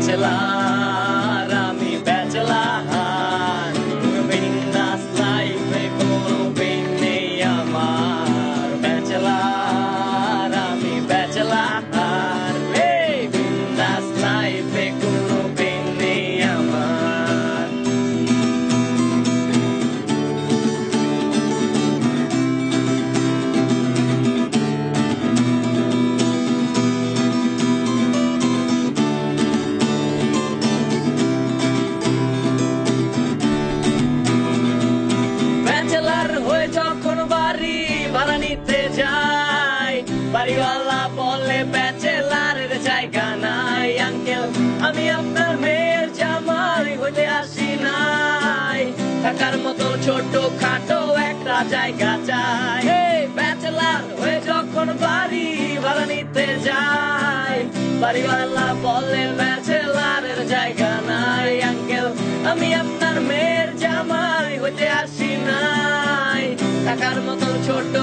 Switzerland. আমি আপনার মেয়ের জামাই হইতে আসি নাই। থাকার মতো ছোট খাটো একটা জায়গা চাই। ব্যাচেলার হয়ে যখন বাড়ি ভাড়া নিতে যাই। বাড়িওয়ালা ব্যাচেলারের জায়গা নাই আঙ্কেল আমি আপনার মেয়ের জামাই হতে আসি নাই। থাকার মতো ছোট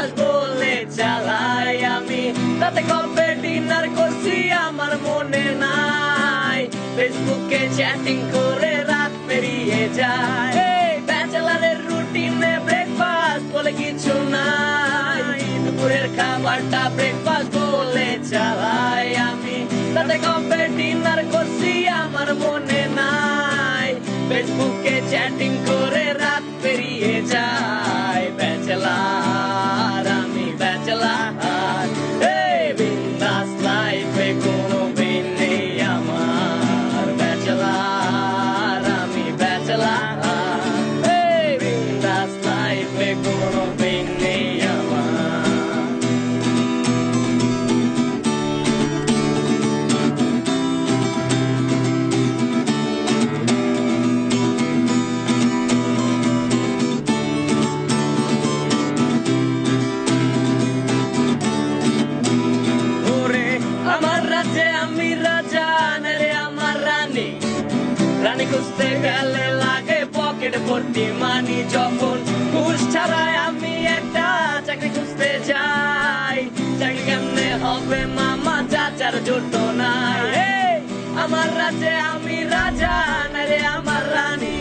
ব্রেকফাস্ট বলে চালাই আমি। তাতে কবে ডিনার করছি আমার মনে নাই। ফেসবুকে চ্যাটিং করে রাত পেরিয়ে যায়। ব্যাচেলারের রুটিনে ব্রেকফাস্ট বলে কিছু নাই। দুপুরের খাবারটা খুঁজতে গেলে লাগে পকেট ভর্তি মানি যখন ঘুষ ছাড়াই আমি একটা চাকরি খুঁজতে যাই চাকরি কেমনে হবে মামা চাচার জোট নাই আমার রাজ্যে আমি রাজা রে আমার রানী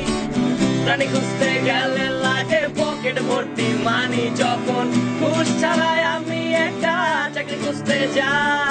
রানী খুঁজতে গেলে লাগে পকেট ভর্তি মানি যখন ঘুষ ছাড়াই আমি একটা চাকরি খুঁজতে যাই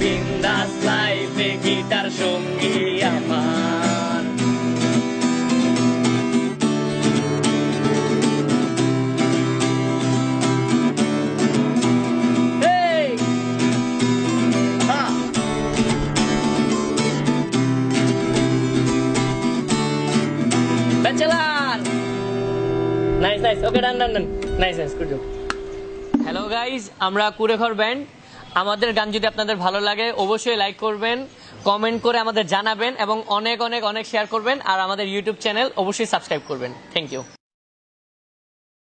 বিন্দাস লাইফে গীতার সঙ্গী আমার! Bachelor! Nice, nice. Okay, done, done, done. Nice, nice. Good job. Hello guys আমরা কুড়েঘর ব্যান্ড আমাদের গান যদি আপনাদের ভালো লাগে, অবশ্যই লাইক করবেন কমেন্ট করে আমাদের জানাবেন এবং অনেক অনেক অনেক শেয়ার করবেন আর আমাদের ইউটিউব চ্যানেল অবশ্যই সাবস্ক্রাইব করবেন। Thank you